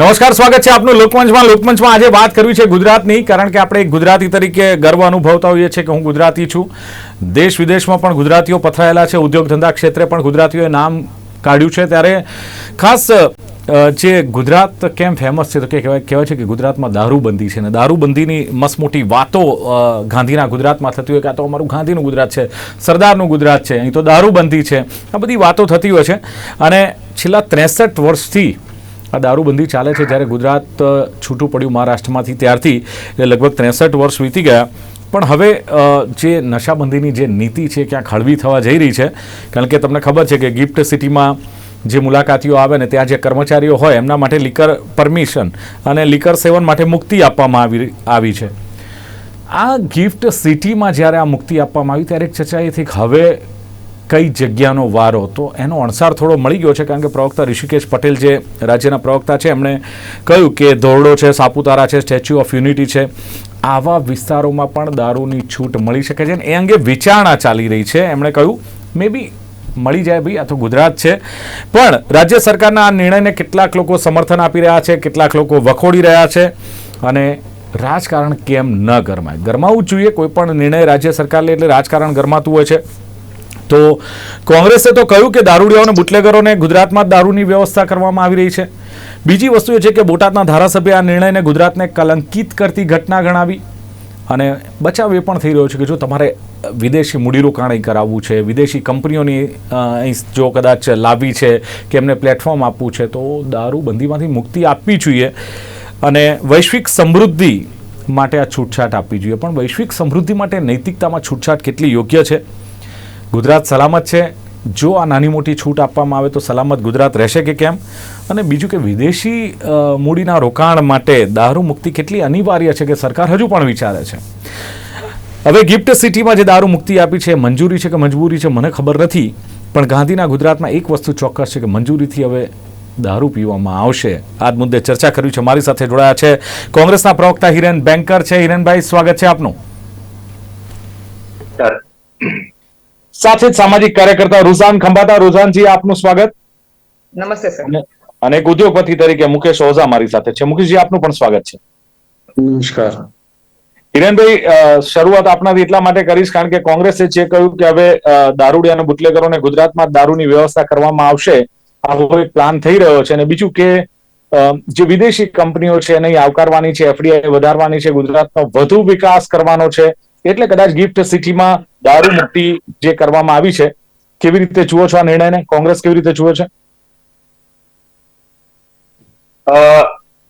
નમસ્કાર, સ્વાગત છે આપનું લોકમંચમાં. લોકમંચમાં આજે વાત કરવી છે ગુજરાતની, કારણ કે આપણે ગુજરાતી તરીકે ગર્વ અનુભવતા હોઈએ છીએ કે હું ગુજરાતી છું. દેશ વિદેશમાં પણ ગુજરાતીઓ પથરાયેલા છે, ઉદ્યોગ ધંધા ક્ષેત્રે પણ ગુજરાતીઓએ નામ કાઢ્યું છે. ત્યારે ખાસ જે ગુજરાત કેમ ફેમસ છે, તો કે કહેવાય કહેવાય છે કે ગુજરાતમાં દારૂબંધી છે ને દારૂબંધીની મસમોટી વાતો ગાંધીના ગુજરાતમાં થતી હોય કે આ તો અમારું ગાંધીનું ગુજરાત છે, સરદારનું ગુજરાત છે, અહીં તો દારૂબંધી છે. આ બધી વાતો થતી હોય છે. અને છેલ્લા ત્રેસઠ વર્ષથી આ દારૂબંધી ચાલે છે જ્યારે ગુજરાત છૂટું પડ્યું મહારાષ્ટ્રમાંથી. ત્યારથી એટલે લગભગ ત્રેસઠ વર્ષ વીતી ગયા. પણ હવે જે નશાબંધીની જે નીતિ છે ક્યાંક હળવી થવા જઈ રહી છે, કારણ કે તમને ખબર છે કે ગિફ્ટ સિટીમાં જે મુલાકાતીઓ આવે ને ત્યાં જે કર્મચારીઓ હોય, એમના માટે લીકર પરમિશન અને લીકર સેવન માટે મુક્તિ આપવામાં આવી આવી છે. આ ગિફ્ટ સિટીમાં જ્યારે આ મુક્તિ આપવામાં આવી, ત્યારે એક ચર્ચા એ થઈ હવે કઈ જગ્યાનો વારો તો એનો અણસાર થોડો મળી ગયો છે કારણ કે પ્રવક્તા ઋષિકેશ પટેલ જે રાજ્યના પ્રવક્તા છે, એમણે કહ્યું કે ધોરડો છે, સાપુતારા છે, સ્ટેચ્યુ ઓફ યુનિટી છે. આવા વિસ્તારોમાં પણ દારૂની છૂટ મળી શકે છે અને એ અંગે વિચારણા ચાલી રહી છે. એમણે કહ્યું મે બી મળી જાય ભાઈ, આ તો ગુજરાત છે. પણ રાજ્ય સરકારના આ નિર્ણયને કેટલાક લોકો સમર્થન આપી રહ્યા છે, કેટલાક લોકો વખોડી રહ્યા છે અને રાજકારણ કેમ ન ગરમાય? ગરમાવું જ જોઈએ, કોઈ પણ નિર્ણય રાજ્ય સરકાર લે એટલે રાજકારણ ગરમાતું હોય છે. તો કોંગ્રેસે તો કહ્યું કે દારૂડિયાઓને બુટલેગરોને ગુજરાતમાં દારૂની વ્યવસ્થા કરવામાં આવી રહી છે. બીજી વસ્તુ એ છે કે બોટાદના ધારાસભ્ય આ નિર્ણયને ગુજરાતને કલંકિત કરતી ઘટના ગણાવી અને બચાવ એ પણ થઈ રહ્યો છે કે જો તમારે વિદેશી મૂડીરોકાણ અહીં કરાવવું છે, વિદેશી કંપનીઓની અહીં જો કદાચ લાવવી છે કે એમને પ્લેટફોર્મ આપવું છે, તો દારૂબંધીમાંથી મુક્તિ આપવી જોઈએ અને વૈશ્વિક સમૃદ્ધિ માટે આ છૂટછાટ આપવી જોઈએ. પણ વૈશ્વિક સમૃદ્ધિ માટે નૈતિકતામાં છૂટછાટ કેટલી યોગ્ય છે? ગુજરાત સલામત છે? જો આ નાની મોટી છૂટ આપવામાં આવે તો સલામત ગુજરાત રહેશે કે કેમ? અને બીજું કે વિદેશી મૂડીના રોકાણ માટે દારૂ મુક્તિ કેટલી અનિવાર્ય છે કે સરકાર હજુ પણ વિચારે છે? હવે ગિફ્ટ સિટીમાં જે દારૂ મુક્તિ આપી છે, મંજૂરી છે કે મજબૂરી છે, મને ખબર નથી. પણ ગાંધીના ગુજરાતમાં એક વસ્તુ ચોક્કસ છે કે મંજૂરીથી હવે દારૂ પીવામાં આવશે. આ મુદ્દે ચર્ચા કરવી છે. મારી સાથે જોડાયા છે કોંગ્રેસના પ્રવક્તા હિરેન બેન્કર છે. હિરેનભાઈ, સ્વાગત છે આપનું. સાથે જ સામાજિક કાર્યકર્તા રૂઝાન ખંભાતા. રૂઝાનજી આપનું સ્વાગત. નમસ્તે સર. અને એક ઉદ્યોગપતિ તરીકે મુકેશ ઓઝા મારી સાથે છે. મુકેશજી આપનું પણ સ્વાગત છે. નમસ્કાર. હિરેનભાઈ શરૂઆત આપનાથી એટલા માટે કરીશ કારણ કે કોંગ્રેસે જે કહ્યું કે હવે દારૂડી દારૂડિયા અને બુટલેગરોને ગુજરાતમાં દારૂની વ્યવસ્થા કરવામાં આવશે આવો એક પ્લાન થઈ રહ્યો છે. અને બીજું કે જે વિદેશી કંપનીઓ છે એને આવકારવાની છે એફડીઆઈ વધારવાની છે ગુજરાતનો વધુ વિકાસ કરવાનો છે એટલે કદાચ ગિફ્ટ સિટીમાં દારૂ મુક્તિ જે કરવામાં આવી છે, કેવી રીતે જુઓ છો આ નિર્ણયને? કોંગ્રેસ કેવી રીતે જુઓ છે?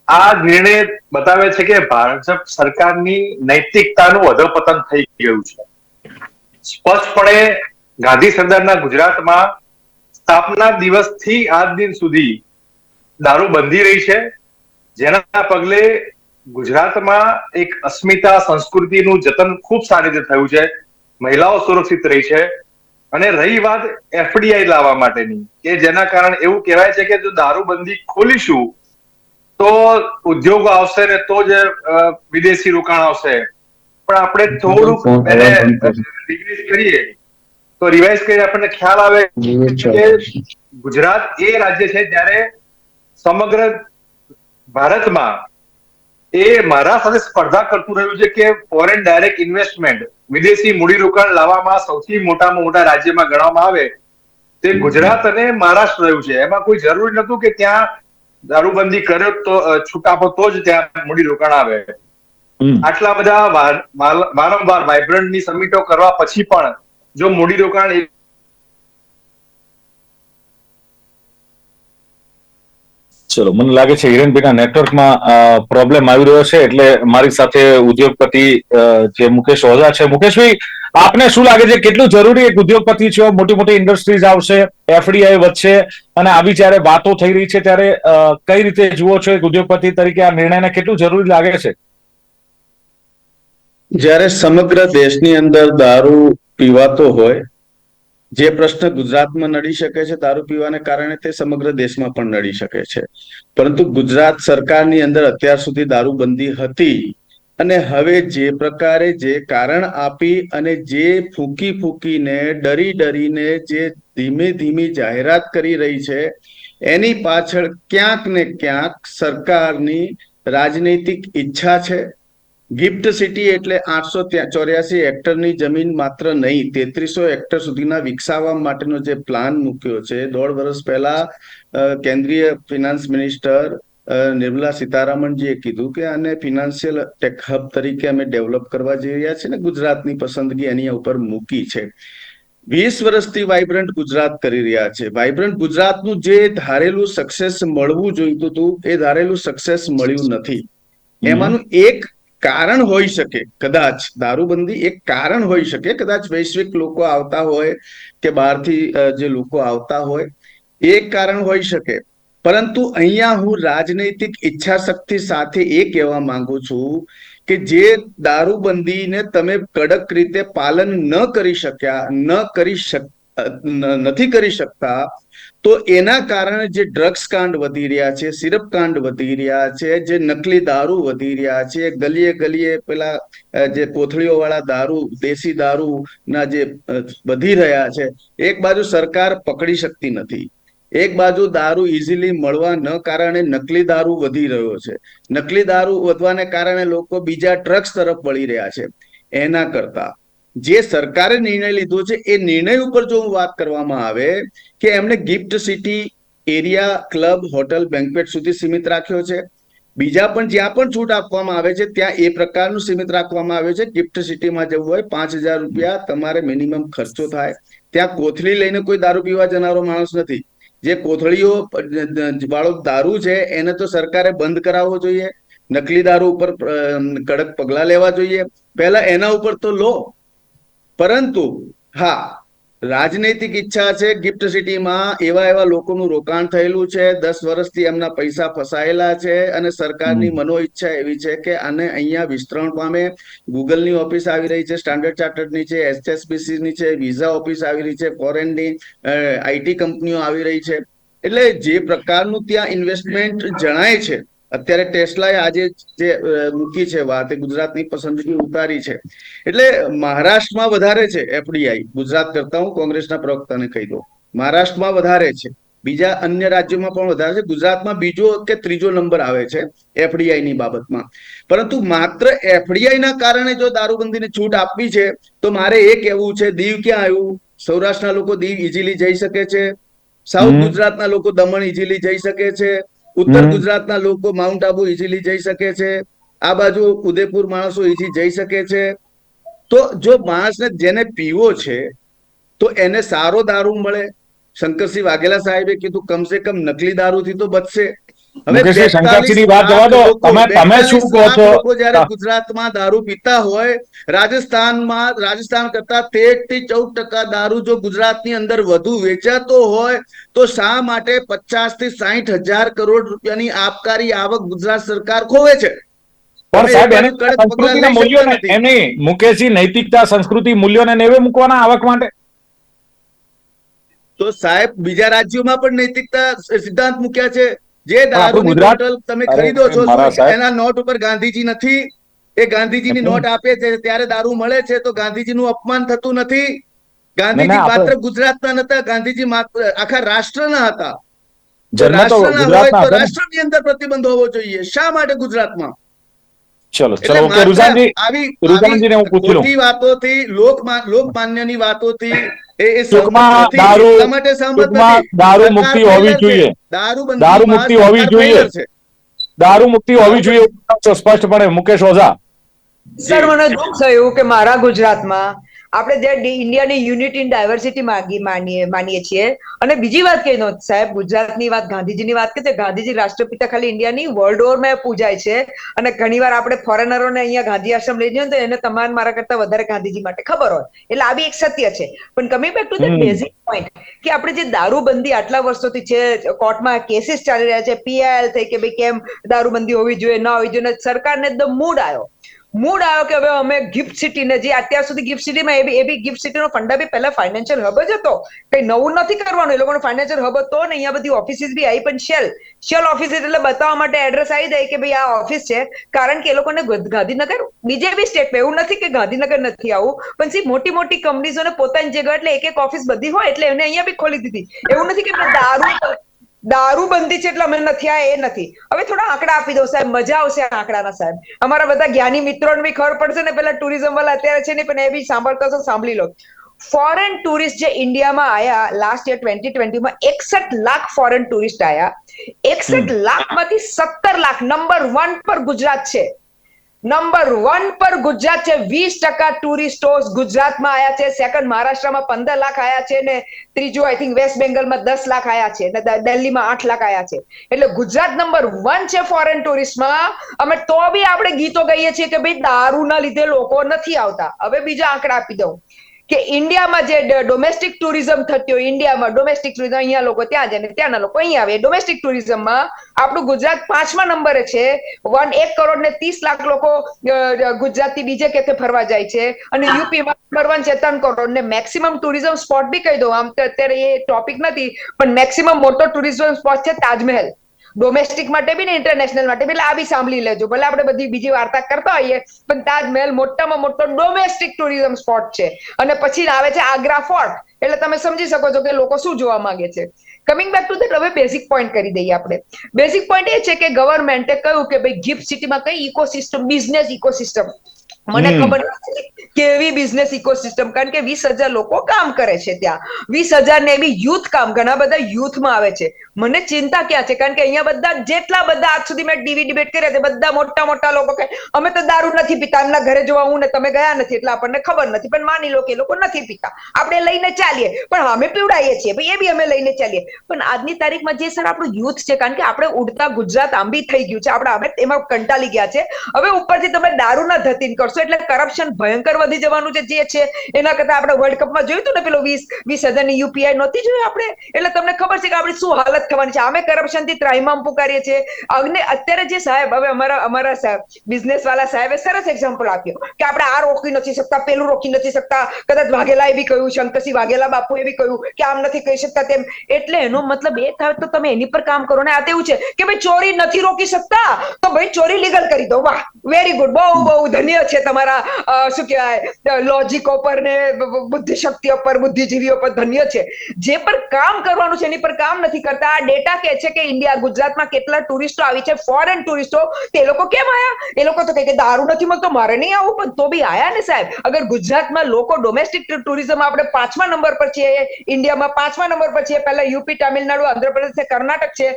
આ નિર્ણય બતાવે છે કે ભાજપ સરકારની નૈતિકતાનું અધપતન થઈ ગયું છે. સ્પષ્ટપણે ગાંધી સરદારના ગુજરાતમાં સ્થાપના દિવસથી આજ દિન સુધી દારૂ બંધી રહી છે. જેના પગલે ગુજરાતમાં એક અસ્મિતા સંસ્કૃતિનું જતન ખૂબ સારી રીતે થયું છે. મહિલાઓ સુરક્ષિત રહી છે અને રહી વાત એફડીઆઈ લાવવા માટેની કે જેના કારણે એવું કહેવાય છે કે જો દારૂબંધી ખોલીશું તો ઉદ્યોગો આવશે ને તો જ વિદેશી રોકાણ આવશે. પણ આપણે થોડુંક એને રિવાઇઝ કરીએ. તો રિવાઇઝ કરીને આપણને ખ્યાલ આવે કે ગુજરાત એ રાજ્ય છે જ્યારે સમગ્ર ભારતમાં એ મારા સાથે સ્પર્ધા કરતું રહ્યું છે કે ફોરેન ડાયરેક્ટ ઇન્વેસ્ટમેન્ટ વિદેશી મૂડીરોકાણ લાવવામાં સૌથી મોટામાં મોટા રાજ્યમાં ગણવામાં આવે તે ગુજરાત અને મહારાષ્ટ્ર રહ્યું છે. એમાં કોઈ જરૂરી નતું કે ત્યાં દારૂબંધી કર્યો તો છૂટ આપો તો જ ત્યાં મૂડીરોકાણ આવે. આટલા બધા વારંવાર વાઇબ્રન્ટની સમિટો કરવા પછી પણ જો મૂડીરોકાણ ચલો, મને લાગે છે હિરેનભાઈના નેટવર્કમાં પ્રોબ્લેમ આવી રહ્યો છે એટલે મારી સાથે ઉદ્યોગપતિ જે મુકેશ ઓઝા છે. મુકેશભાઈ, આપને શું લાગે છે કેટલું જરૂરી એક ઉદ્યોગપતિ છો? મોટી મોટી ઇન્ડસ્ટ્રીઝ આવશે, એફડીઆઈ વધશે અને આવી જ્યારે વાતો થઈ રહી છે ત્યારે કઈ રીતે જુઓ છો એક ઉદ્યોગપતિ તરીકે? આ નિર્ણયને કેટલું જરૂરી લાગે છે? જ્યારે સમગ્ર દેશની અંદર દારૂ પીવાતો હોય જે પ્રશ્ન ગુજરાતમાં નડી શકે છે દારૂ પીવાને કારણે તે સમગ્ર દેશમાં પણ નડી શકે છે. પરંતુ ગુજરાત સરકારની અંદર અત્યાર સુધી દારૂબંધી હતી અને હવે જે પ્રકારે જે કારણ આપી અને જે ફૂંકી ફૂંકીને, ડરી ડરીને જે ધીમે ધીમે જાહેરાત કરી રહી છે, એની પાછળ ક્યાંક ને ક્યાંક સરકારની રાજનૈતિક ઈચ્છા છે. ગિફ્ટ સિટી એટલે આઠસો ચોર્યાસી હેક્ટરની જમીન માત્ર નહીં તેત્રીસો હેક્ટર સુધીના વિકસાવવા માટેનો જે પ્લાન મૂક્યો છે. દોઢ વર્ષ પહેલા કેન્દ્રીય ફિનાન્સ મિનિસ્ટર નિર્મલા સીતારામનજીએ કીધું કે આને ફિનાન્શિયલ ટેક હબ તરીકે અમે ડેવલપ કરવા જઈ રહ્યા છીએ ને ગુજરાતની પસંદગી એની ઉપર મૂકી છે. વીસ વર્ષથી વાઇબ્રન્ટ ગુજરાત કરી રહ્યા છે. વાઇબ્રન્ટ ગુજરાતનું જે ધારેલું સક્સેસ મળવું જોઈતું હતું એ ધારેલું સક્સેસ મળ્યું નથી. એમાંનું એક કારણ હોઈ શકે, કદાચ દારૂબંધી એક કારણ હોઈ શકે, કદાચ વૈશ્વિક લોકો આવતા હોય કે બહારથી જે લોકો આવતા હોય, એ કારણ હોઈ શકે. પરંતુ અહીંયા હું રાજનૈતિક ઈચ્છા શક્તિ સાથે એ કહેવા માંગુ છું કે જે દારૂબંધીને તમે કડક રીતે પાલન ન કરી શક્યા, ન કરી શક નથી કરી શકતા, તો એના કારણે જે ડ્રગ્સ કાંડ વધી રહ્યા છે, સિરપ કાંડ વધી રહ્યા છે, જે નકલી દારૂ વધી રહ્યા છે, ગલીએ ગલીએ પેલા જે કોથળીઓ વાળા દારૂ, દેશી દારૂ ના જે વધી રહ્યા છે, એક બાજુ સરકાર પકડી શકતી નથી, એક બાજુ દારૂ ઇઝીલી મળવા ન કારણે નકલી દારૂ વધી રહ્યો છે, નકલી દારૂ વધવાને કારણે લોકો બીજા ડ્રગ્સ તરફ વળી રહ્યા છે, એના કરતા. જે સરકારે નિર્ણય લીધો છે, એ નિર્ણય ઉપર જો હું વાત કરવામાં આવે કે એમણે gift city area club, hotel, banquet સુધી સીમિત રાખ્યો છે. બીજા પણ જ્યાં પણ છૂટ આપવામાં આવે છે, ત્યાં એ પ્રકારનું સીમિત રાખવામાં આવે છે. ગિફ્ટ સિટીમાં જવું હોય, પાંચ હજાર રૂપિયા તમારે મિનિમમ ખર્ચો થાય. ત્યાં કોથળી લઈને કોઈ દારૂ પીવા જનારો માણસ નથી. જે કોથળીઓ, વાળો દારૂ છે, એને તો સરકારે બંધ કરાવવો જોઈએ. નકલી દારૂ ઉપર કડક પગલા લેવા જોઈએ. પહેલા એના ઉપર તો લો પરંતુ હા રાજનૈતિક ઈચ્છા છે ગિફ્ટ સિટીમાં એવા એવા લોકોનું રોકાણ થયેલું છે દસ વર્ષથી એમના પૈસા ફસાયેલા છે અને સરકારની મનો ઈચ્છા એવી છે કે આને અહીંયા વિસ્તરણ પામે. ગૂગલની ઓફિસ આવી રહી છે સ્ટાન્ડર્ડ ચાર્ટર્ડની છે એસએસબીસીની છે વિઝા ઓફિસ આવી રહી છે ફોરેનની આઈટી કંપનીઓ આવી રહી છે. એટલે જે પ્રકારનું ત્યાં ઇન્વેસ્ટમેન્ટ જણાય છે અત્યારે ટેસ્લાએ આજે જે મૂકી છે વાત એ ગુજરાતની પસંદગી ઉતારી છે. એટલે મહારાષ્ટ્રમાં વધારે છે એફડીઆઈ. ગુજરાત કરતા હું કોંગ્રેસના પ્રવક્તાને કહી દઉં. મહારાષ્ટ્રમાં વધારે છે. બીજા અન્ય રાજ્યોમાં પણ વધારે છે. ગુજરાતમાં બીજો કે ત્રીજો નંબર આવે છે એફડીઆઈ ની બાબતમાં. પરંતુ માત્ર એફડીઆઈ ના કારણે જો દારૂબંધીને છૂટ આપવી છે તો મારે એ કહેવું છે દીવ ક્યાં આવ્યું? સૌરાષ્ટ્રના લોકો દીવ ઇઝીલી જઈ શકે છે. સાઉથ ગુજરાતના લોકો દમણ ઇઝીલી જઈ શકે છે. ઉત્તર ગુજરાતના લોકો માઉન્ટ આબુ ઇઝીલી જઈ શકે છે. આ બાજુ ઉદયપુર માણસો ઇઝી જઈ શકે છે. તો જો માણસને જેને પીવો છે તો એને સારો દારૂ મળે. શંકરસિંહ વાઘેલા સાહેબે કીધું કમસે કમ નકલી દારૂથી તો બચશે. મુકેશજી, 42 શંકરસિંહની વાત જવા દો. લાખ લોકો- તમે- તમે શું 42 કહો લાખ છો? લોકો જ્યારે ગુજરાતમાં દારૂ પીતા હોય રાજસ્થાનમાં રાજસ્થાન કરતા તેરથી ચૌદ ટકા દારૂ જો ગુજરાતની અંદર વધુ વેચાતો હોય તો શા માટે પચાસથી સાહીઠ હજાર કરોડ રૂપિયાની આબકારી આવક ગુજરાત સરકાર ખોવે છે? મુકેશજી નૈતિકતા સંસ્કૃતિ મૂલ્યોને નેવે મૂકવાના આવક માટે? તો સાહેબ બીજા રાજ્યોમાં પણ નૈતિકતા સિદ્ધાંત મૂક્યા છે. જે દારૂની બોટલ તમે ખરીદો છો. એના નોટ ઉપર ગાંધીજી નથી? એ ગાંધીજીની નોટ આપે છે ત્યારે દારૂ મળે છે તો ગાંધીજીનું અપમાન થતું નથી. ગાંધીજી માત્ર ગુજરાતના નતા ગાંધીજી માત્ર આખા રાષ્ટ્રના હતા. રાષ્ટ્રના હોય તો? રાષ્ટ્રની અંદર પ્રતિબંધ હોવો જોઈએ. શા માટે ગુજરાતમાં? ચલો ચલો ઓકે રુઝાનજી આવી રુઝાનજીને હું પૂછી લઉં. વાતોથી લોક લોકમાન્યની વાતોથી દારૂ- મુક્તિ હોવી જોઈએ. દારૂ મુક્તિ હોવી જોઈએ. છે. દારૂ મુક્તિ હોવી જોઈએ સ્પષ્ટપણે મુકેશ ઓઝા સર મને દુઃખ થયું કે મારા ગુજરાતમાં આપણે જે ઇન્ડિયાની યુનિટી ઇન ડાયવર્સિટી માંગી માનીએ માનીએ છીએ. અને બીજી વાત કહી દો સાહેબ ગુજરાતની વાત ગાંધીજીની વાત કરીએ ગાંધીજી રાષ્ટ્રપિતા ખાલી ઇન્ડિયાની વર્લ્ડ ઓવરમાં પૂજાય છે. અને ઘણીવાર આપણે ફોરેનરોને અહીંયા ગાંધી આશ્રમ લઈ જઈએ તો એને તમારા મારા કરતા વધારે ગાંધીજી માટે ખબર હોય. એટલે આ બી એક સત્ય છે. પણ coming back to the basic point કે આપણે જે દારૂબંધી આટલા વર્ષોથી છે કોર્ટમાં કેસીસ ચાલી રહ્યા છે. પીઆઈએલ થઈ કે ભાઈ કેમ દારૂબંધી હોવી જોઈએ ન હોવી જોઈએ સરકારને એકદમ મૂડ આવ્યો મૂડ આવ્યો કે હવે અમે ગિફ્ટ સિટી ને જે અત્યાર સુધી ગિફ્ટ સિટીમાં એ બી એ બી ગિફ્ટ સિટીનો ફંડા બી પહેલા ફાઇનાન્શિયલ હબ જ હતો. કઈ નવું નથી કરવાનું, એ લોકોનો ફાઇનાન્શિયલ હબ હતો ને અહીંયા બધી ઓફિસીસ બી આવી પણ શેલ શેલ ઓફિસ એટલે બતાવવા માટે એડ્રેસ આવી જાય કે ભાઈ આ ઓફિસ છે. કારણ કે એ લોકોને ગાંધીનગર બીજે બી સ્ટેટમાં એવું નથી કે ગાંધીનગર નથી આવું. પણ સી મોટી મોટી કંપનીઝોને પોતાની જગ્યા એટલે એક એક ઓફિસ બધી હોય એટલે એમને અહીંયા બી ખોલી દીધી. એવું નથી કે દારૂ દારૂબંધી છે એટલે અમે નથી આ એ નથી. હવે થોડા આંકડા આપી દઉં સાહેબ મજા આવશે આ આંકડાના સાહેબ. અમારા બધા જ્ઞાની મિત્રોને બી ખબર પડશે ને પેલા ટુરિઝમ વાળા અત્યારે છે ને પણ એ બી સાંભળતા હશો સાંભળી લો. ફોરેન ટુરિસ્ટ જે ઇન્ડિયામાં આયા લાસ્ટ યર ટ્વેન્ટી ટ્વેન્ટીમાં એકસઠ લાખ ફોરેન ટુરિસ્ટ આયા. એકસઠ લાખમાંથી સત્તર લાખ નંબર વન પર ગુજરાત છે. નંબર વન પર ગુજરાત છે, વીસ ટકા ટુરિસ્ટો ગુજરાતમાં આયા છે. સેકન્ડ મહારાષ્ટ્રમાં પંદર લાખ આયા છે ને ત્રીજું આઈ થિંક વેસ્ટ બેંગલમાં દસ લાખ આયા છે ને દિલ્હીમાં આઠ લાખ આયા છે. એટલે ગુજરાત નંબર વન છે ફોરેન ટુરિસ્ટમાં અમે તો બી આપણે ગીતો ગાઈએ છીએ કે ભાઈ દારૂના લીધે લોકો નથી આવતા. હવે બીજા આંકડા આપી દઉં. કે ઇન્ડિયામાં જે ડોમેસ્ટિક ટુરિઝમ થતી હોય ઇન્ડિયામાં ડોમેસ્ટિક ટુરિઝમ અહીંયા લોકો ત્યાં જાય ને ત્યાંના લોકો અહીંયા આવે. ડોમેસ્ટિક ટુરિઝમમાં આપણું ગુજરાત પાંચમા નંબરે છે. વન એક કરોડ ને ત્રીસ લાખ લોકો ગુજરાતથી બીજે કેથે ફરવા જાય છે. અને યુપીમાં નંબર વન છે ત્રણ કરોડ ને મેક્સિમમ ટુરિઝમ સ્પોટ બી કહી દઉં. આમ તો અત્યારે એ ટોપિક નથી પણ મેક્સિમમ મોટો ટુરિઝમ સ્પોટ છે તાજમહેલ. ડોમેસ્ટિક માટે બી ને ઇન્ટરનેશનલ માટે બી. એટલે આ બી સાંભળી લેજો. ભલે આપણે બધી બીજી વાર્તા કરતા હોઈએ, પણ તાજમહેલ મોટામાં મોટો ડોમેસ્ટિક ટુરિઝમ સ્પોટ છે. અને પછી આવે છે આગ્રા ફોર્ટ એટલે તમે સમજી શકો છો કે લોકો શું જોવા માંગે છે. કમિંગ બેક ટુ ધેટ હવે બેઝિક પોઈન્ટ કરી દઈએ આપણે. બેઝિક પોઈન્ટ એ છે કે ગવર્મેન્ટે કહ્યું કે ભાઈ ગિફ્ટ સિટીમાં કઈ ઇકોસિસ્ટમ બિઝનેસ ઇકોસિસ્ટમ મને ખબર નથી કેવી બિઝનેસ ઇકોસિસ્ટમ કારણ કે વીસ હજાર લોકો કામ કરે છે ત્યાં. વીસ હજાર ને એવી યુથ કામ ઘણા બધા યુથમાં આવે છે. મને ચિંતા ક્યાં છે? કારણ કે અહીંયા બધા જેટલા બધા આજ સુધી મેં ડીવી ડિબેટ કર્યા છે બધા મોટા મોટા લોકો કહે અમે તો દારૂ નથી પીતા એમના ઘરે જોવા હું ને તમે ગયા નથી. એટલે આપણને ખબર નથી પણ માની લો કે એ લોકો નથી પીતા. આપણે લઈને ચાલીએ પણ અમે પીવડાઈએ છીએ ભાઈ એ બી અમે લઈને ચાલીએ. પણ આજની તારીખમાં જે સર આપણું યુથ છે કારણ કે આપણે ઉડતા ગુજરાત આંબી થઈ ગયું છે આપણે આપણે એમાં કંટાળી ગયા છે. હવે ઉપરથી તમે દારૂના ધતીન કરશો એટલે કરપ્શન ભયંકર વધી જવાનું છે જે છે, એના કરતા આપણે વર્લ્ડ કપમાં જોયું હતું ને પેલો વીસ વીસ હજારની યુપીઆઈ નહોતી જોયું આપણે? એટલે તમને ખબર છે કે આપણી શું હાલત થવાની છે? અમે કરપ્શનથી ત્રાહિમામ પુકારીએ છીએ. અને અત્યારે જે સાહેબ, હવે અમારા અમારા બિઝનેસ વાળા સાહેબે સરસ એક્ઝામ્પલ આપ્યો કે આપણે આ રોકી નથી શકતા, પેલું રોકી નથી શકતા. કદાચ વાઘેલાએ બી કહ્યું, શંકરસિંહ વાઘેલા બાપુએ બી કહ્યું કે આમ નથી કહી શકતા તેમ. એટલે એનો મતલબ એ થાય તો તમે એની પર કામ કરો. ને આ તેવું છે કે ભાઈ ચોરી નથી રોકી શકતા, તો ભાઈ ચોરી લીગલ કરી દો. વાહ વેરી ગુડ બહુ બહુ ધન્ય છે તમારા શું કહેવાય લોજિકો પર ને, બ- બ- પર બુદ્ધિજીવીઓ પર ધન્ય છે. જે પર કામ કરવાનું છે, એની પર કામ નથી કરતા. આ ડેટા કહે છે કે ઇન્ડિયા ગુજરાતમાં કેટલા ટુરિસ્ટો આવી છે ફોરેન ટુરિસ્ટો તે લોકો કેમ આયા? એ લોકો તો કહે કે દારૂ નથી મળતો, મારે નહીં આવું, પણ તો બી આયા ને સાહેબ. અગર ગુજરાતમાં લોકો ડોમેસ્ટિક ટુરિઝમ આપણે પાંચમા નંબર પર છીએ ઇન્ડિયામાં પાંચમા નંબર પર છીએ, પહેલા યુપી, તમિલનાડુ, આંધ્રપ્રદેશ છે, કર્ણાટક છે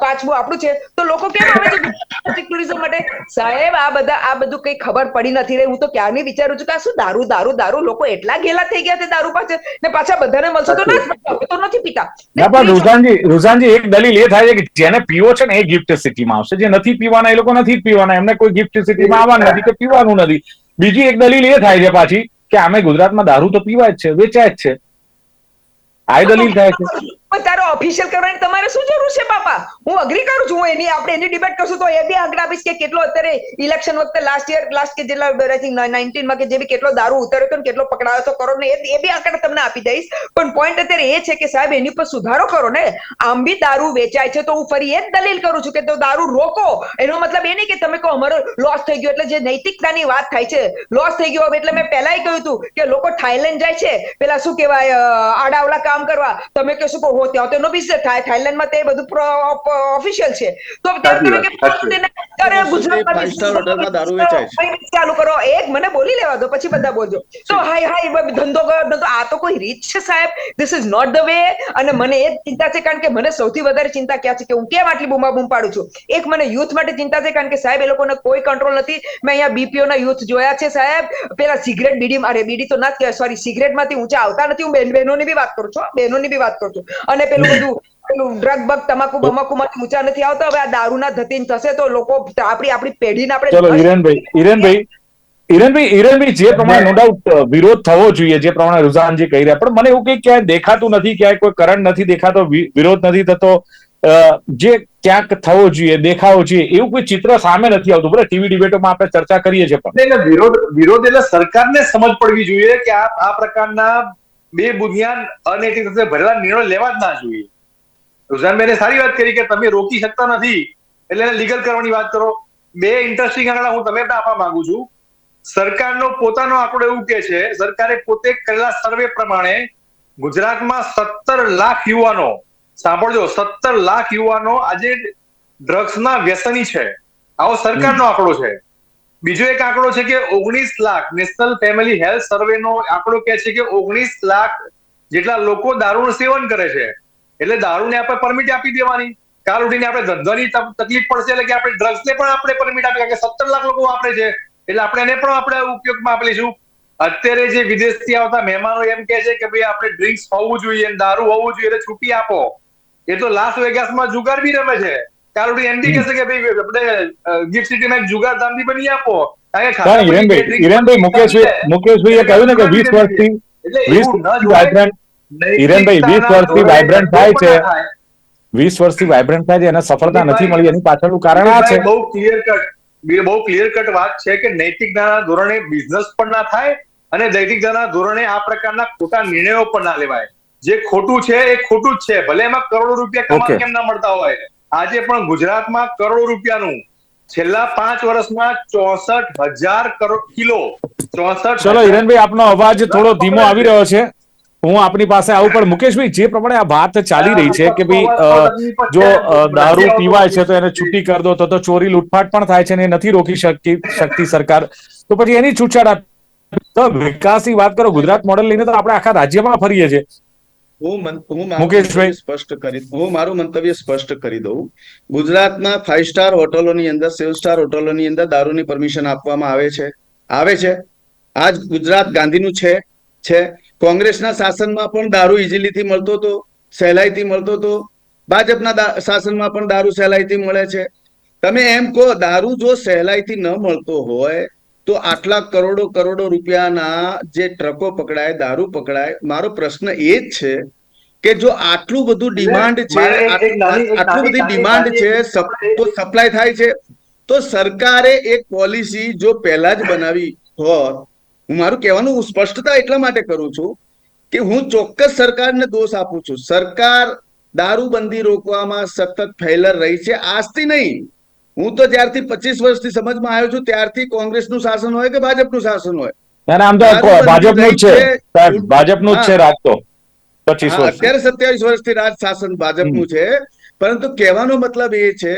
પાંચમું આપણું છે, તો લોકો કેમ આવે છે ટુરિઝમ માટે? સાહેબ, આ બધા, આ બધું કઈ ખબર પડી નથી રહી. હું તો ક્યારની વિચારું છું કે આ શું દારૂ દારૂ દારૂ? લોકો એટલા ગેલા થઈ ગયા છે દારૂ પાછળ ને પાછા બધાને મળશે તો ના અમે તો નથી પીતા. ના પણ રુઝાનજી રુઝાનજી એક દલીલ એ થાય છે કે જેને પીવો છે ને એ ગિફ્ટ સિટીમાં આવશે. જે નથી પીવાના એ લોકો નથી પીવાના. એમને કોઈ ગિફ્ટ સિટીમાં આવવાનું નથી કે પીવાનું નથી. બીજી એક દલીલ એ થાય છે પાછી કે આમે ગુજરાતમાં દારૂ તો પીવાય જ છે વેચાય જ છે. આ દલીલ થાય છે. તારો ઓફિશિયલ કરવાની તમારે શું જરૂર છે બાપા? હું અગ્રી કરું છું એની આપણે એની ડિબેટ કરશું તો એ બી આગળ આપીશ કે કેટલો અત્યારે ઇલેક્શન વખતે લાસ્ટ યર લાસ્ટ કે જેટલા નાઇન્ટીનમાં કે જે બી કેટલો દારૂ ઉતર્યો હતો ને કેટલો પકડાયો હતો, કરો ને એ બી આંકડા તમને આપી દઈશ. પણ પોઈન્ટ અત્યારે એ છે કે સાહેબ, એની પર સુધારો કરો ને. આમ બી દારૂ વેચાય છે તો હું ફરી એ જ દલીલ કરું છું કે તો દારૂ રોકો. એનો મતલબ એ નહીં કે તમે કહો અમારો લોસ થઈ ગયો એટલે જે નૈતિકતાની વાત થાય છે લોસ થઈ ગયો. એટલે મેં પહેલાય કહ્યું હતું કે લોકો થાઈલેન્ડ જાય છે. પેલા શું કહેવાય આડાવલા કામ કરવા. તમે કહેશો કે હો ત્યાં તેનો બિઝનેસ થાય. થાઈલેન્ડમાં તે બધું ઓફિશિયલ છે. તો ત્યારે ગુજરાતમાં ચાલુ કરો. એક મને બોલી લેવા દો પછી બધા બોલજો. તો હાય હાય ધંધો કરો ધંધો આ તો કોઈ રીત છે સાહેબ. This is not the way અને મને એ ચિંતા છે કારણ કે મને સૌથી વધારે ચિંતા ક્યાં છે કે હું કેમ આટલી બૂમા બૂમ પાડું છું? એક મને યુથ માટે ચિંતા છે કારણ કે સાહેબ એ લોકોને કોઈ કંટ્રોલ નથી. મેં અહીંયા બીપીઓ ના યુથ જોયા છે સાહેબ. પેલા સિગરેટ બીડી અરે બીડી તો ના કહેવાય સોરી સિગરેટમાંથી ઊંચા આવતા નથી. હું બેન બહેનોની બી વાત કરું છું બહેનોની બી વાત કરું છું. અને પેલું બધું પેલું ડ્રગ બગ તમાકુ બમાકુ માંથી ઊંચા નથી આવતા. હવે આ દારૂના ધતીન થશે તો લોકો આપણી આપણી પેઢીને ચલો હિરેનભાઈ હિરેનભાઈ હિરેનભાઈ હિરેનભાઈ જે પ્રમાણે નો ડાઉટ વિરોધ થવો જોઈએ જે પ્રમાણે રુઝાનજી કહી રહ્યા. પણ મને એવું કઈ ક્યાંય દેખાતું નથી ક્યાંય કોઈ કરંટ નથી દેખાતો વિરોધ નથી થતો. જે ક્યાંક થવો જોઈએ દેખાવો જોઈએ એવું કોઈ ચિત્ર સામે નથી આવતું. બરાબર ટીવી ડિબેટોમાં આપણે ચર્ચા કરીએ છીએ પણ. એટલે વિરોધ વિરોધ એટલે સરકારને સમજ પડવી જોઈએ કે આ આ પ્રકારના બે બુનિયાદ રીતે ભરેલા નિર્ણય લેવા જ ના જોઈએ. રુઝાનબેને સારી વાત કરી કે તમે રોકી શકતા નથી એટલે એને લીગલ કરવાની વાત કરો. બે ઇન્ટરેસ્ટિંગ આંકડા હું તમે પણ આપવા માંગુ છું. સરકારનો પોતાનો આંકડો એવું કે છે સરકારે પોતે કરેલા સર્વે પ્રમાણે ગુજરાતમાં સત્તર લાખ યુવાનો સાંભળજો સત્તર લાખ યુવાનો આજે ડ્રગ્સના વ્યસની છે. આવો સરકારનો આંકડો છે. બીજો એક આંકડો છે કે ઓગણીસ lakh national family health survey નો આંકડો કહે છે કે ઓગણીસ લાખ જેટલા લોકો દારૂનું સેવન કરે છે. એટલે દારૂને આપણે પરમિટ આપી દેવાની. કાલ ઉઠીને આપણે ધંધાની તક- તકલીફ પડશે એટલે કે આપણે ડ્રગ્સને પણ આપણે પરમિટ આપી કે સત્તર લાખ લોકો વાપરે છે. એટલે આપણે એને પણ આપણે ઉપયોગમાં આપી લઈશું અત્યારે જે વિદેશથી આવતા મહેમાનો એમ કે છે કે ભાઈ આપણે ડ્રિંક્સ હોવું જોઈએ દારૂ હોવું જોઈએ એટલે છૂટી આપો. એ તો લાસ વેગાસમાં જુગાર બી રમે છે. કાલ એમ કહેશે કે ભાઈ આપણે ગિફ્ટ સિટીમાં જુગાર ધામથી બની આપો. હિરેનભાઈ મુકેશભાઈ મુકેશભાઈએ કહ્યું ને કે વીસ વર્ષથી વીસ વાઇબ્રન્ટ હિરેનભાઈ, વીસ વર્ષથી વાઇબ્રન્ટ થાય છે. વીસ વર્ષથી વાઇબ્રન્ટ થાય છે એને સફળતા નથી મળી એની પાછળનું કારણ આ છે. બહુ ક્લિયર કટ બહુ ક્લિયર કટ વાત છે કે નૈતિકતાના ધોરણે બિઝનેસ પણ ના થાય અને નૈતિકતાના ધોરણે આ પ્રકારના ખોટા નિર્ણયો પણ ના લેવાય. જે ખોટું છે એ ખોટું જ છે. ભલે એમાં કરોડો રૂપિયા Okay. કેમ ના મળતા હોય. આજે પણ ગુજરાતમાં કરોડો રૂપિયાનું છેલ્લા પાંચ વર્ષમાં ચોસઠ હજાર કરોડ કિલો ચોસઠ ચલો હિરેનભાઈ આપનો અવાજ થોડો ધીમો આવી રહ્યો છે. હું આપની પાસે આવું પણ મુકેશભાઈ જે પ્રમાણે આ વાત ચાલી રહી છે કે ભાઈ જો દારૂ પીવાય છે તો એને છૂટી કરી દો તો તો ચોરી લૂંટફાટ પણ થાય છે ને એ નથી રોકી શકતી શકતી સરકાર. તો પછી એની છૂટછાટ આપી. તો વિકાસની વાત કરો ગુજરાત મોડેલ લઈને તો આપણે આખા રાજ્યમાં ફરીએ છીએ. હું હું. સ્પષ્ટ કરી હું મારું મંતવ્ય સ્પષ્ટ કરી દઉં. ગુજરાતમાં ફાઈવ સ્ટાર હોટલોની અંદર સેવ સ્ટાર હોટલોની અંદર દારૂની પરમિશન આપવામાં આવે છે. આવે છે. આજ ગુજરાત ગાંધીનું છે છે. કોંગ્રેસના શાસનમાં પણ દારૂ ઇઝીલીથી મળતો હતો સહેલાઈથી મળતો હતો. ભાજપના શાસનમાં પણ દારૂ સહેલાઈથી મળે છે. તમે એમ કહો દારૂ જો સહેલાઈથી ન મળતો હોય તો આટલા કરોડો કરોડો રૂપિયાના જે ટ્રકો પકડાય દારૂ પકડાય મારો પ્રશ્ન એ જ છે કે જો આટલું બધું ડિમાન્ડ છે આટલું બધી ડિમાન્ડ છે તો સપ્લાય થાય છે. તો સરકારે એક પોલિસી જો પહેલા જ બનાવી હોત હું મારું કહેવાનું સ્પષ્ટતા એટલા માટે કરું છું કે હું ચોક્કસ સરકારને દોષ આપું છું. સરકાર દારૂબંધી રોકવામાં સતત ફેલર રહી છે. આજથી નહીં. હું તો જ્યારથી પચીસ વર્ષથી સમજમાં આવ્યો છું ત્યારથી કોંગ્રેસનું શાસન હોય કે ભાજપનું શાસન હોય? આમ તો ભાજપનું જ છે. ભાજપનું જ છે રાજ તો પચીસ વર્ષ અત્યારે સત્યાવીસ વર્ષથી રાજ શાસન ભાજપનું છે. પરંતુ કહેવાનો મતલબ એ છે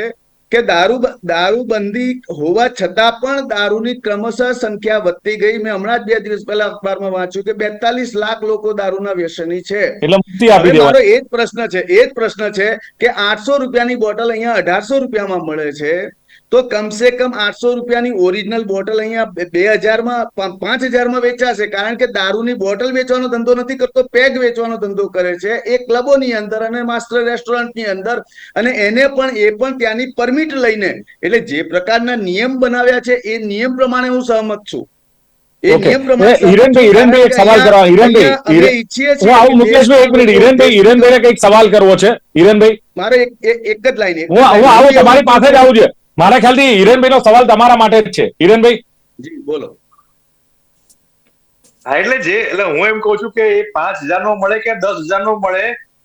કે દારૂ દારૂબંધી હોવા છતાં પણ દારૂની ક્રમશઃ સંખ્યા વધતી ગઈ. મેં હમણાં જ બે દિવસ પહેલા અખબારમાં વાંચ્યું કે બેતાલીસ લાખ લોકો દારૂના વ્યસની છે. મારો એ જ પ્રશ્ન છે એ જ પ્રશ્ન છે કે આઠસો રૂપિયાની બોટલ અહીંયા અઢારસો રૂપિયામાં મળે છે. તો કમસે કમ આઠસો રૂપિયાની ઓરિજિનલ બોટલ અહીંયા બે- હજારમાં પાંચ હજારમાં વેચાશે. કારણ કે દારૂની બોટલ વેચવાનો ધંધો નથી કરતો પેગ વેચવાનો ધંધો કરે છે. એ ક્લબોની અંદર અને માસ્ટર રેસ્ટોરન્ટની અંદર. અને એને પણ એ પણ ત્યાંની પરમિટ લઈને. એટલે જે પ્રકારના નિયમ બનાવ્યા છે એ નિયમ પ્રમાણે હું સહમત છું. મારે એક જ લાઈન હું હું તમારી પાસે જ આવું છે. મારા ખ્યાલથી હિરેનભાઈ નો સવાલ તમારા માટે જ છે. હિરેનભાઈ? જી બોલો. હા એટલે જે એટલે હું એમ કહું છું કે એ પાંચ હજાર નો મળે કે દસ હજાર નો મળે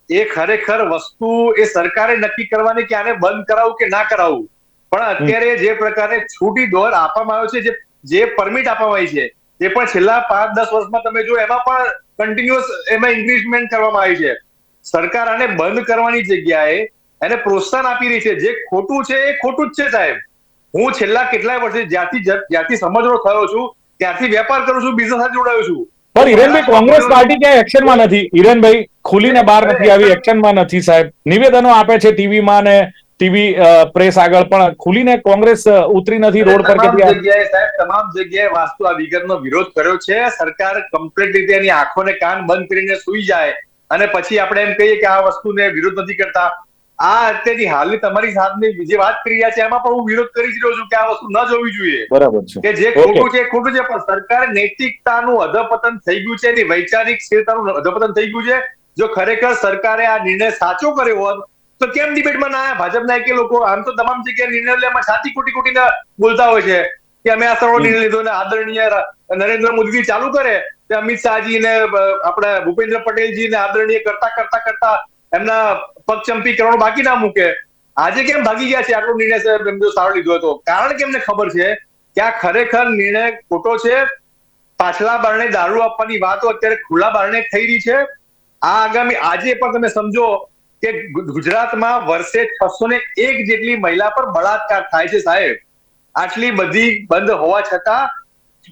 એ ખરેખર વસ્તુ એ સરકારે નક્કી કરવાની કે આને બંધ કરાવવું કે ના કરાવવું પણ અત્યારે જે પ્રકારે છૂટી દોર આપવામાં આવ્યો છે જે જે પરમિટ આપવામાં આવી છે એ પણ છેલ્લા પાંચ દસ વર્ષમાં તમે જો એમાં પણ કન્ટિન્યુઅસ એમાં ઇન્ક્રીઝમેન્ટ કરવામાં આવી છે. સરકાર આને બંધ કરવાની જગ્યાએ એને પ્રોત્સાહન આપી રહી છે. જે ખોટું છે એ ખોટું જ છે સાહેબ. હું છેલ્લા કેટલાય વર્ષે જ્યાંથી જ્યાંથી સમજણો થયો છું ત્યાંથી વેપાર કરું છું બિઝનેસ સાથે જોડાયો છું. પણ હિરેનભાઈ કોંગ્રેસ પાર્ટી ક્યાંય એક્શનમાં નથી? હિરેનભાઈ ખુલીને બહાર નથી આવી એક્શનમાં નથી સાહેબ. નિવેદનો આપે છે ટીવીમાં ને ટીવી પ્રેસ આગળ પણ ખુલીને કોંગ્રેસ ઉતરી નથી રોડ પર કે તમામ જગ્યાએ સાહેબ તમામ જગ્યાએ વાસ્તુ આ વિગતનો વિરોધ કર્યો છે. સરકાર કમ્પ્લીટ રીતે એની આંખોને કાન બંધ કરીને સુઈ જાય. અને પછી આપણે એમ કહીએ કે આ વસ્તુને વિરોધ નથી કરતા. આ અત્યારની હાલની તમારી સાથની જે વાત કરી રહ્યા છે એમાં પણ હું વિરોધ કરી જ રહ્યો છું કે આ વસ્તુ ન જોવી જોઈએ. બરાબર છે. કે જે ખોટું છે ખોટું છે પણ સરકાર નૈતિકતાનું અધપતન થઈ ગયું છે એની વૈચારિક સ્થિરતાનું અધપતન થઈ ગયું છે. જો ખરેખર સરકારે આ નિર્ણય સાચો કર્યો હોત તો કેમ ડિબેટમાં ના ભાજપના એકે લોકો આમ તો તમામ જગ્યાએ નિર્ણય લેવામાં છાતી કુટી કુટીને બોલતા હોય છે કે અમે આ સરળ નિર્ણય લીધો ને આદરણીય નરેન્દ્ર મોદીજી ચાલુ કરે તે અમિત શાહજી ને આપણે ભૂપેન્દ્ર પટેલજી ને આદરણીય કરતા કરતા કરતા એમના પગચંપી કરવાનું બાકી ના મૂકે. આજે કેમ ભાગી ગયા છે? આટલો નિર્ણય સાહેબ એમ સારો લીધો હતો. કારણ કે એમને ખબર છે કે આ ખરેખર નિર્ણય ખોટો છે. પાછલા બારણે દારૂ આપવાની વાતો અત્યારે ખુલ્લા બારણે થઈ રહી છે. આ આગામી આજે પણ તમે સમજો કે ગુજરાતમાં વર્ષે છસો ને એક જેટલી મહિલા પર બળાત્કાર થાય છે સાહેબ. આટલી બધી બંધ હોવા છતાં,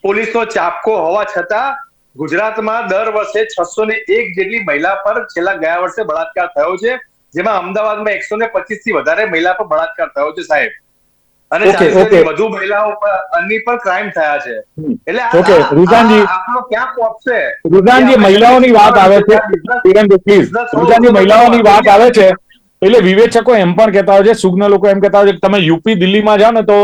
પોલીસનો ચાપકો હોવા છતાં, ગુજરાતમાં દર વર્ષે છસો ને એક જેટલી મહિલા પર છેલ્લા ગયા વર્ષે બળાત્કાર થયો છે. જેમાં અમદાવાદમાં એકસો ને પચીસથી વધારે મહિલા પર બળાત્કાર થયો છે સાહેબ. અને. વધુ મહિલાઓ પર અન્ય પર ક્રાઇમ થયા છે. એટલે ઓકે રુઝાનજી. આપણો ક્યાં પહોંચશે રુઝાનજી મહિલાઓની વાત આવે છે. પ્લીઝ રુઝાનજી મહિલાઓની વાત આવે છે. એટલે વિવેચકો એમ પણ કહેતા હોય છે સુગ્ન લોકો એમ કહેતા હોય છે કે તમે યુપી દિલ્હીમાં જાઓ ને તો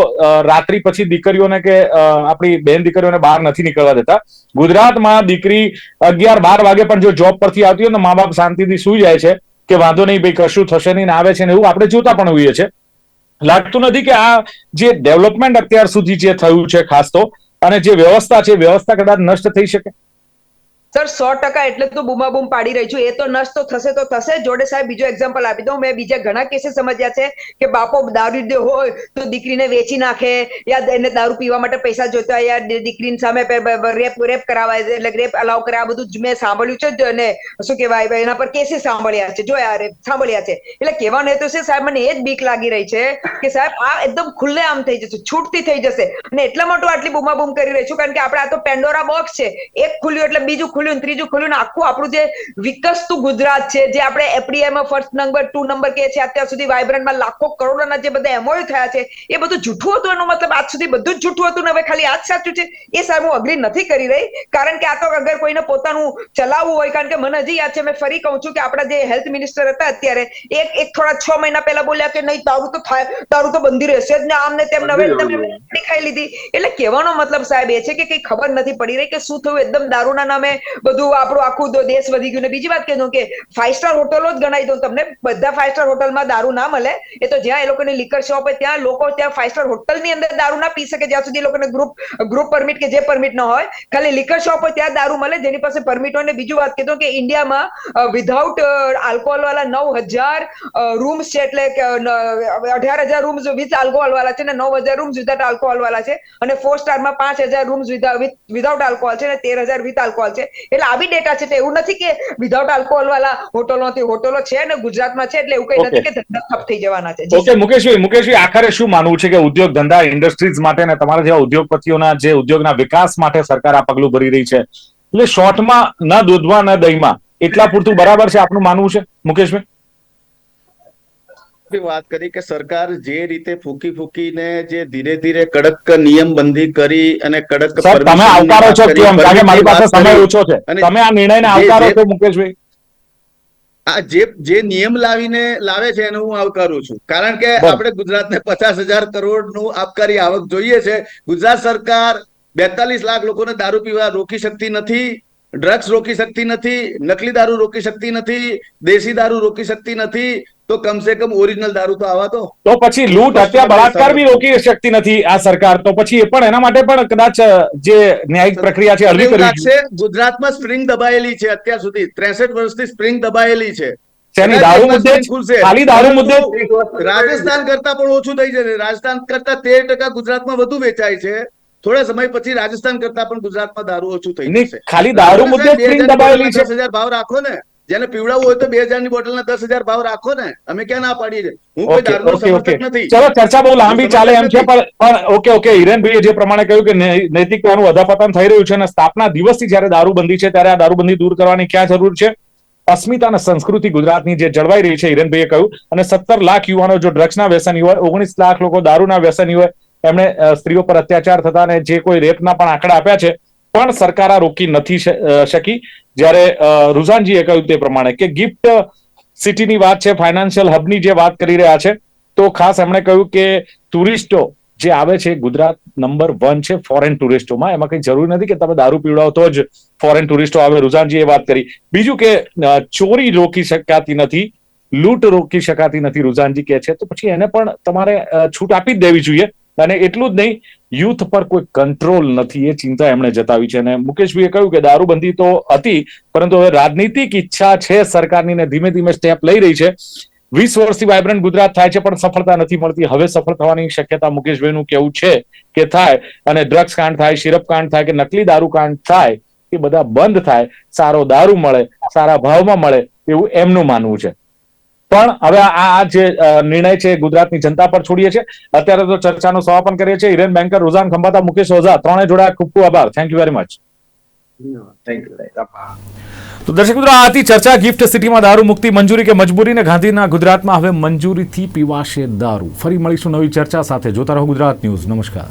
રાત્રિ પછી દીકરીઓને કે આપણી બેન દીકરીઓને બહાર નથી નીકળવા દેતા. ગુજરાતમાં દીકરી અગિયાર બાર વાગે પણ જો જોબ પરથી આવતી હોય ને મા બાપ શાંતિથી સુઈ જાય છે. કે વાંધો નહીં ભાઈ, કશું થશે નહીં આવે છે ને એવું આપણે જોતા પણ હોઈએ છે લાગતું નથી કે આ જે ડેવલપમેન્ટ અત્યાર સુધી જે થયું છે ખાસ તો, અને જે વ્યવસ્થા છે, વ્યવસ્થા કદાચ નષ્ટ થઈ શકે. સર, સો ટકા એટલે તો બૂમાબૂમ પાડી રહી છું. એ તો નશ તો થશે તો થશે. જોડે સાહેબ બીજો એક્ઝામ્પલ આપી દઉં. મેં બીજા ઘણા કેસીસ સમજ્યા છે કે બાપો દારૂ હોય તો દીકરીને વેચી નાખે યા એને દારૂ પીવા માટે પૈસા જોતા યા દીકરીની સામે રેપ રેપ કરાવાય એટલે રેપ અલાઉ કરે. આ બધું મેં સાંભળ્યું છે અને શું કહેવાય એના પર કેસીસ સાંભળ્યા છે. જોયા રે સાંભળ્યા છે. એટલે કહેવાનો હેતુ છે સાહેબ, મને એ જ બીક લાગી રહી છે કે સાહેબ, આ એકદમ ખુલ્લે આમ થઈ જશે, છૂટથી થઈ જશે. અને એટલા માટે આટલી બૂમાબૂમ કરી રહી છું કારણ કે આપણે આ તો પેન્ડોરા બોક્સ છે. એક ખુલ્યું એટલે બીજું ખુલ્યું ત્રીજું ખોલ્યું ને આખું આપણું જે વિકસતું ગુજરાત છે જે આપણે એફડીઆઈમાં ફર્સ્ટ નંબર ટુ નંબર કે છે અત્યાર સુધી વાયબ્રન્ટમાં લાખો કરોડોના જે બધા એમઓયુ થયા છે એ બધું જૂઠું હતું એનો મતલબ આજ સુધી બધું જ જૂઠું હતું ને હવે ખાલી આજ સાચું છે એ સાહેબ હું અગ્રી નથી કરી રહી કારણ કે આ તો અગર કોઈને પોતાનું ચલાવવું હોય કારણ કે મને હજી યાદ છે મેં ફરી કહું છું કે આપણા જે હેલ્થ મિનિસ્ટર હતા અત્યારે એક એક થોડા છ મહિના પહેલા બોલ્યા કે નહીં તારું તો થાય તારું તો બંધી રહેશે જ ને આમ ને તેમ હવે ખાઈ લીધી. એટલે કહેવાનો મતલબ સાહેબ એ છે કે કઈ ખબર નથી પડી રહી કે શું થયું એકદમ દારૂના નામે બધું આપણું આખું દેશ વધી ગયું. ને બીજી વાત કહી દઉં કે ફાઈવ સ્ટાર હોટલો જ ગણાવી દઉં તમને બધા ફાઈવ સ્ટાર હોટલમાં દારૂ ના મળે. એ તો જ્યાં એ લોકોની લીકર શોપ હોય, ત્યાં લોકો ત્યાં ફાઈવ સ્ટાર હોટલની અંદર દારૂ ના પી શકે. જ્યાં સુધી એ લોકોને ગ્રુપ ગ્રુપ પરમિટ કે જે પરમિટ ન હોય, ખાલી લીકર શોપ હોય ત્યાં દારૂ મળે. જેની પાસે પરમિટ હોય ને બીજું વાત કીધું કે ઇન્ડિયામાં વિધાઉટ આલ્કોહોલ વાળા નવ હજાર રૂમ્સ છે એટલે અઢાર હજાર રૂમ્સ વિથ આલ્કોહોલ વાળા છે ને નવ હજાર રૂમ્સ વિધાઉટ આલ્કોહોલ વાળા છે. અને ફોર સ્ટારમાં પાંચ હજાર રૂમ્સ વિધાઉટ આલ્કોહોલ છે અને તેર હજાર વિથ આલ્કોહોલ છે. એટલે આવી ડેટા છે તો એવું નથી કે વિધાઉટ આલ્કોહોલ વાળા હોટલો નથી હોટલો છે ને ગુજરાતમાં છે એટલે એવું કઈ નથી કે ધંધા ઠપ થઈ જવાના છે. ઓકે મુકેશભાઈ મુકેશભાઈ આખરે શું માનવું છે કે ઉદ્યોગ ધંધા ઇન્ડસ્ટ્રીઝ માટે ને તમારા જેવા ઉદ્યોગપતિઓના જે ઉદ્યોગના વિકાસ માટે સરકાર આ પગલું ભરી રહી છે? એટલે શોર્ટમાં ન દૂધમાં ન દહીંમાં એટલા પૂરતું બરાબર છે આપનું માનવું છે મુકેશભાઈ? વાત કરી કે સરકાર જે રીતે ફૂકી ફૂકીને જે ધીરે ધીરે કડક નિયમબંધી કરી અને કડક તમે આવકારો છો કેમ કારણ કે મારી પાસે સમય ઓછો છે. તમે આ નિર્ણયને આવકારો છો મુકેશભાઈ? આ જે જે નિયમ લાવીને લાવે છે એને હું આવકારું છું. કારણ કે આપણે ગુજરાતને પચાસ હજાર કરોડનું આબકારી આવક જોઈએ છે. ગુજરાત સરકાર બેતાલીસ લાખ લોકોને દારૂ પીવા રોકી શકતી નથી ડ્રગ્સ રોકી શકતી નથી નકલી દારૂ રોકી શકતી નથી દેશી દારૂ રોકી શકતી નથી તો કમસે કમ ઓરિજિનલ દારૂ તો આવા તો. તો પછી લૂંટ હત્યા બળાત્કાર બી રોકી શકતી નથી આ સરકાર. તો પછી એ પણ એના માટે પણ કદાચ જે ન્યાયિક પ્રક્રિયા છે અરજી કરવી જોઈએ. ગુજરાતમાં સ્પ્રિંગ દબાયેલી છે અત્યાર સુધી. ત્રેસઠ વર્ષથી સ્પ્રિંગ દબાયેલી છે. તેની દારૂ મુદ્દે? ખાલી દારૂ મુદ્દે? રાજસ્થાન કરતા પણ ઓછું થઈ છે રાજસ્થાન કરતા તેર ટકા ગુજરાતમાં વધુ વેચાય છે. થોડા સમય પછી રાજસ્થાન કરતા પણ ગુજરાતમાં દારૂ ઓછું થઈ નહીં, જશે. ખાલી દારૂ મુદ્દે સ્પ્રિંગ દબાયેલી છે. હજાર ભાવ રાખો ને. જેને પીવડાવવું હોય તો બે હજારની બોટલના દસ હજાર ભાવ રાખો ને. અમે ક્યાં ના પાડીએ હું કોઈ દારૂનો સમર્થક નથી. ચલો ચર્ચા બહુ લાંબી ચાલે એમ છે પણ પણ ઓકે ઓકે હિરેનભાઈએ જે પ્રમાણે કહ્યું કે નૈતિકતાનું અધાપતન થઈ રહ્યું છે અને સ્થાપના દિવસથી જ્યારે દારૂબંધી છે ત્યારે આ દારૂબંધી દૂર કરવાની ક્યાં જરૂર છે? અસ્મિતા અને સંસ્કૃતિ ગુજરાતની જે જળવાઈ રહી છે હિરેનભાઈએ કહ્યું. અને સત્તર લાખ યુવાનો જો ડ્રગ્સના વ્યસની હોય ઓગણીસ લાખ લોકો દારૂના વ્યસની હોય એમણે સ્ત્રીઓ પર અત્યાચાર થતા અને જે કોઈ રેપના પણ આંકડા આપ્યા છે પણ સરકાર આ રોકી નથી શકી. જ્યારે રુઝાનજીએ કહ્યું તે પ્રમાણે કે ગિફ્ટ સિટીની વાત છે, ફાઇનાન્શિયલ હબની જે વાત કરી રહ્યા છે, તો ખાસ એમણે કહ્યું કે ટુરિસ્ટો જે આવે છે, ગુજરાત નંબર વન છે, ફોરેન ટુરિસ્ટોમાં, એમાં કઈ જરૂરી નથી કે તમે દારૂ પીવડાવો તો જ ફોરેન ટુરિસ્ટો આવે, રુઝાનજીએ વાત કરી. બીજું કે ચોરી રોકી શકાતી નથી, લૂંટ રોકી શકાતી નથી, રુઝાનજી કહે છે. તો પછી એને પણ તમારે છૂટ આપી જ દેવી જોઈએ. અને એટલું જ નહીં યુથ પર કોઈ કંટ્રોલ નથી એ ચિંતા એમણે જતાવી છે. અને મુકેશભાઈએ કહ્યું કે દારૂબંધી તો હતી, પરંતુ હવે રાજનીતિક ઈચ્છા છે સરકારની ને ધીમે ધીમે સ્ટેપ લઈ રહી છે. વીસ વર્ષથી વાયબ્રન્ટ ગુજરાત થાય છે, પણ સફળતા નથી મળતી. હવે સફળ થવાની શક્યતા મુકેશભાઈનું કેવું છે કે થાય? અને ડ્રગ્સ કાંડ થાય શિરપ કાંડ થાય કે નકલી દારૂ કાંડ થાય, એ બધા બંધ થાય. સારો દારૂ મળે, સારા ભાવમાં મળે એવું એમનું માનવું છે. પણ હવે આ આ જે નિર્ણય છે ગુજરાતની જનતા પર છોડીએ છે અત્યારે તો ચર્ચાનું સમાપન કરીએ છીએ. હિરેન બેન્કર રોઝાન ખંભાતા મુકેશ ઓઝા ત્રણે જોડાયા ખૂબ ખૂબ આભાર. થેન્ક યુ વેરી મચ તો દર્શક મિત્રો આ હતી ચર્ચા. ગિફ્ટ સિટીમાં દારૂ મુક્તિ મંજૂરી કે મજબૂરી ને ગાંધીના ગુજરાતમાં હવે મંજૂરીથી પીવાશે દારૂ. ફરી મળીશું નવી ચર્ચા સાથે. જોતા રહો ગુજરાત ન્યૂઝ. નમસ્કાર.